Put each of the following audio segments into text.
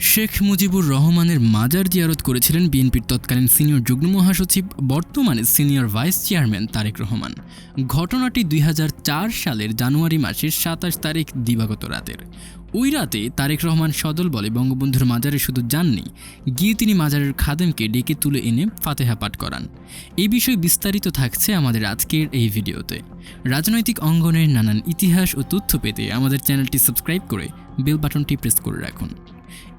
শেখ মুজিবুর রহমানের মাজার জিয়ারত করেছিলেন বিএনপির তৎকালীন সিনিয়র যুগ্ম মহাসচিব, বর্তমানে senior vice chairman Tarique Rahman. ঘটনাটি দুই হাজার চার সালের জানুয়ারি মাসের সাতাশ তারিখ দিবাগত রাতের। ওই রাতে তারেক রহমান সদল বলে বঙ্গবন্ধুর মাজারে শুধু যাননি, গিয়ে তিনি মাজারের খাদেমকে ডেকে তুলে এনে ফাতেহা পাঠ করান। এই বিষয়ে বিস্তারিত থাকছে আমাদের আজকের এই ভিডিওতে। রাজনৈতিক অঙ্গনের নানান ইতিহাস ও তথ্য পেতে আমাদের চ্যানেলটি সাবস্ক্রাইব করে বেল বাটনটি প্রেস করে রাখুন।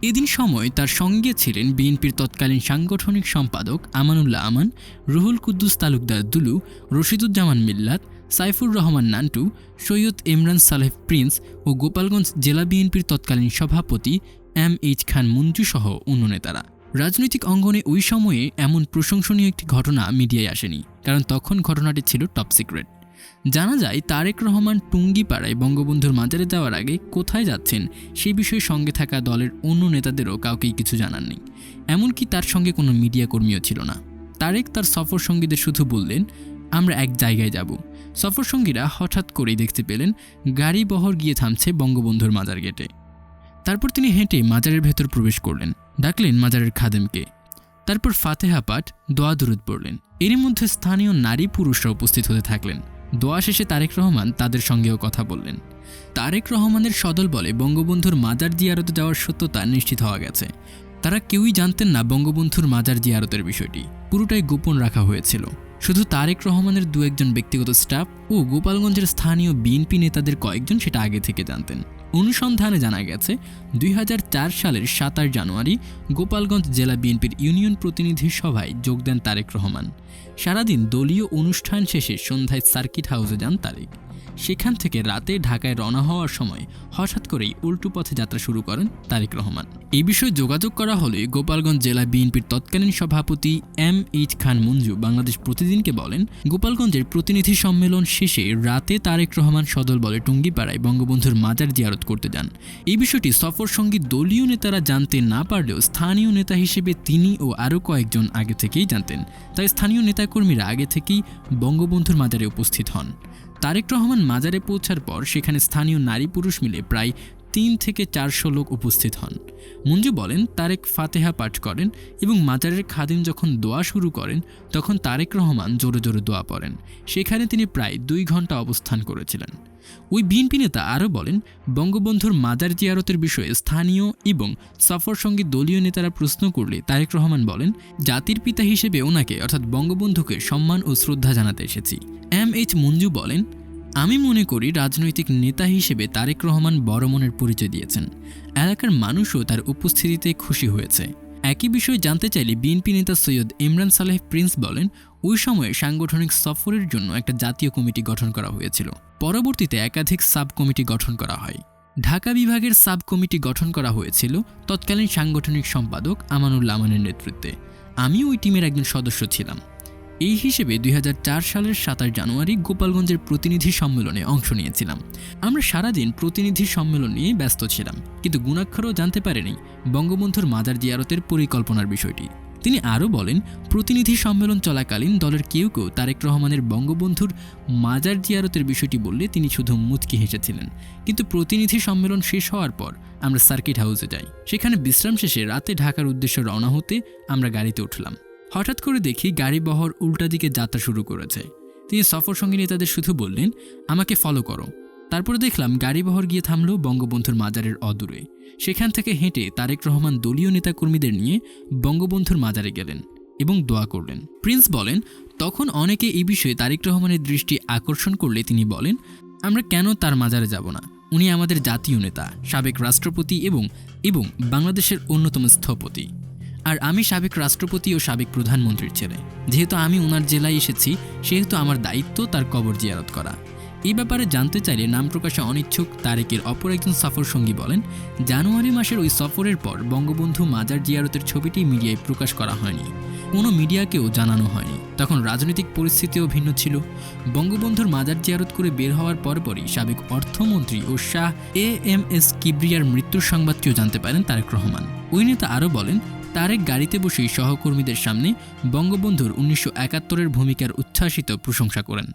এদিন সময় তার সঙ্গে ছিলেন বিএনপির তৎকালীন সাংগঠনিক সম্পাদক আমানুল্লাহ আমান, রুহুল কুদ্দুস তালুকদার দুলু, রশিদুজ্জামান মিল্লাত, সাইফুর রহমান নান্টু, সৈয়দ ইমরান সালেহ প্রিন্স ও গোপালগঞ্জ জেলা বিএনপির তৎকালীন সভাপতি এম এইচ খান মঞ্জু সহ অন্য নেতারা রাজনৈতিক অঙ্গনে ওই সময়ে এমন প্রশংসনীয় একটি ঘটনা মিডিয়ায় আসেনি, কারণ তখন ঘটনাটি ছিল টপ সিক্রেট জানা যায় তারেক রহমান টুঙ্গিপাড়ায় বঙ্গবন্ধুর মাজারে যাওয়ার আগে কোথায় যাচ্ছেন সেই বিষয়ে সঙ্গে থাকা দলের অন্য নেতাদেরও কাউকেই কিছু জানাননি। এমনকি তার সঙ্গে কোনো মিডিয়া কর্মীও ছিল না। তারেক তার সফর সঙ্গীদের শুধু বললেন, আমরা এক জায়গায় যাব। সফর সঙ্গীরা হঠাৎ করেই দেখতে পেলেন, গাড়ি বহর গিয়ে থামছে বঙ্গবন্ধুর মাজার গেটে। তারপর তিনি হেঁটে মাজারের ভেতর প্রবেশ করলেন, ডাকলেন মাজারের খাদেমকে। তারপর ফাতেহা পাঠ, দোয়া দুরুদ পড়লেন। এরই মধ্যে স্থানীয় নারী পুরুষরা উপস্থিত হতে থাকলেন। দোয়া শেষে তারেক রহমান তাদের সঙ্গেও কথা বললেন। তারেক রহমানের সদল বলে বঙ্গবন্ধুর মাজার জিয়ারতে যাওয়ার সত্যতা নিশ্চিত হওয়া গেছে। তারা কেউই জানতেন না বঙ্গবন্ধুর মাজার জিয়ারতের বিষয়টি। পুরোটাই গোপন রাখা হয়েছিল। শুধু তারেক রহমানের দু একজন ব্যক্তিগত স্টাফ ও গোপালগঞ্জের স্থানীয় বিএনপি নেতাদের কয়েকজন সেটা আগে থেকে জানতেন। অনুসন্ধানে জানা গেছে, দুই হাজার চার সালের সাতাশ জানুয়ারি গোপালগঞ্জ জেলা বিএনপির ইউনিয়ন প্রতিনিধি সভায় যোগ দেন তারেক রহমান। সারাদিন দলীয় অনুষ্ঠান শেষে সন্ধ্যায় সার্কিট হাউসে যান তারেক। সেখান থেকে রাতে ঢাকায় রওনা হওয়ার সময় হঠাৎ করেই উল্টো পথে যাত্রা শুরু করেন তারেক রহমান। এই বিষয়ে যোগাযোগ করা হলে গোপালগঞ্জ জেলা বিএনপির তৎকালীন সভাপতি এম এইচ খান মঞ্জু বাংলাদেশ প্রতিদিনকে বলেন, গোপালগঞ্জের প্রতিনিধি সম্মেলন শেষে রাতে তারেক রহমান সদল বলে টুঙ্গিপাড়ায় বঙ্গবন্ধুর মাজার জিয়ারত করতে যান। এই বিষয়টি সফর সঙ্গী দলীয় নেতারা জানতে না পারলেও স্থানীয় নেতা হিসেবে তিনি ও আরও কয়েকজন আগে থেকেই জানতেন। তাই স্থানীয় নেতাকর্মীরা আগে থেকেই বঙ্গবন্ধুর মাজারে উপস্থিত হন। তারেক রহমান মাজারে পৌঁছার পর সেখানে স্থানীয় নারী পুরুষ মিলে প্রায় তিন থেকে চারশো লোক উপস্থিত হন। মঞ্জু বলেন, তারেক ফাতেহা পাঠ করেন এবং মাজারের খাদিম যখন দোয়া শুরু করেন, তখন তারেক রহমান জোরে জোরে দোয়া পড়েন। সেখানে তিনি প্রায় দুই ঘণ্টা অবস্থান করেছিলেন। ওই বিএনপি নেতা আরও বলেন, বঙ্গবন্ধুর মাজার জিয়ারতের বিষয়ে স্থানীয় এবং সফর সঙ্গে দলীয় নেতারা প্রশ্ন করলে তারেক রহমান বলেন, জাতির পিতা হিসেবে ওনাকে, অর্থাৎ বঙ্গবন্ধুকে সম্মান ও শ্রদ্ধা জানাতে এসেছি। এম এইচ মঞ্জু বলেন, আমি মনে করি রাজনৈতিক নেতা হিসেবে তারেক রহমান বড় মনের পরিচয় দিয়েছেন। এলাকার মানুষও তার উপস্থিতিতে খুশি হয়েছে। একই বিষয়ে জানতে চাইলে বিএনপি নেতা সৈয়দ ইমরান সালেহ প্রিন্স বলেন, ওই সময়ে সাংগঠনিক সফরের জন্য একটা জাতীয় কমিটি গঠন করা হয়েছিল। পরবর্তীতে একাধিক সাব কমিটি গঠন করা হয়। ঢাকা বিভাগের সাব কমিটি গঠন করা হয়েছিল তৎকালীন সাংগঠনিক সম্পাদক আমানুল্লাহ আমানের নেতৃত্বে। আমি ওই টিমের একজন সদস্য ছিলাম। এই হিসেবে দুই হাজার চার সালের সাতাশ জানুয়ারি গোপালগঞ্জের প্রতিনিধি সম্মেলনে অংশ নিয়েছিলাম। আমরা সারাদিন প্রতিনিধি সম্মেলন নিয়ে ব্যস্ত ছিলাম, কিন্তু গুণাক্ষরও জানতে পারেনি বঙ্গবন্ধুর মাজার জিয়ারতের পরিকল্পনার বিষয়টি। তিনি আরও বলেন, প্রতিনিধি সম্মেলন চলাকালীন দলের কেউ কেউ তারেক রহমানের বঙ্গবন্ধুর মাজার জিয়ারতের বিষয়টি বললে তিনি শুধু মুচকি হেসেছিলেন। কিন্তু প্রতিনিধি সম্মেলন শেষ হওয়ার পর আমরা সার্কিট হাউসে যাই। সেখানে বিশ্রাম শেষে রাতে ঢাকার উদ্দেশ্যে রওনা হতে আমরা গাড়িতে উঠলাম। হঠাৎ করে দেখি গাড়ি বহর উল্টা দিকে যাত্রা শুরু করেছে। তিনি সফর সঙ্গী নেতাদের শুধু বললেন, আমাকে ফলো করো। তারপরে দেখলাম গাড়ি বহর গিয়ে থামলো বঙ্গবন্ধুর মাজারের অদূরে। সেখান থেকে হেঁটে তারেক রহমান দলীয় নেতাকর্মীদের নিয়ে বঙ্গবন্ধুর মাজারে গেলেন এবং দোয়া করলেন। প্রিন্স বলেন, তখন অনেকে এই বিষয়ে তারেক রহমানের দৃষ্টি আকর্ষণ করলে তিনি বলেন, আমরা কেন তার মাজারে যাব না? উনি আমাদের জাতীয় নেতা, সাবেক রাষ্ট্রপতি এবং এবং বাংলাদেশের অন্যতম স্থপতি আর আমি সাবেক রাষ্ট্রপতি ও সাবেক প্রধানমন্ত্রীর ছেলে। যেহেতু আমি ওনার জেলায় এসেছি, সেহেতু আমার দায়িত্ব তার কবর জিয়ারত করা। এই ব্যাপারে জানতে চাইলে নাম প্রকাশে অনিচ্ছুক তারেকের অপর একজন সফর সঙ্গী বলেন, জানুয়ারি মাসের ওই সফরের পর বঙ্গবন্ধু মাজার জিয়ারতের ছবিটি মিডিয়ায় প্রকাশ করা হয়নি। কোনো মিডিয়াকেও জানানো হয়নি। তখন রাজনৈতিক পরিস্থিতিও ভিন্ন ছিল। বঙ্গবন্ধুর মাজার জিয়ারত করে বের হওয়ার পরপরই সাবেক অর্থমন্ত্রী ও শাহ এ এম এস কিবরিয়ার মৃত্যুর সংবাদটিও জানতে পারেন তারেক রহমান। ওই নেতা আরও বলেন তারেক গাড়িতে বসেই সহকর্মীদের সামনে বঙ্গবন্ধুর উনিশশো একাত্তরের ভূমিকার উচ্ছ্বাসিত প্রশংসা করেন।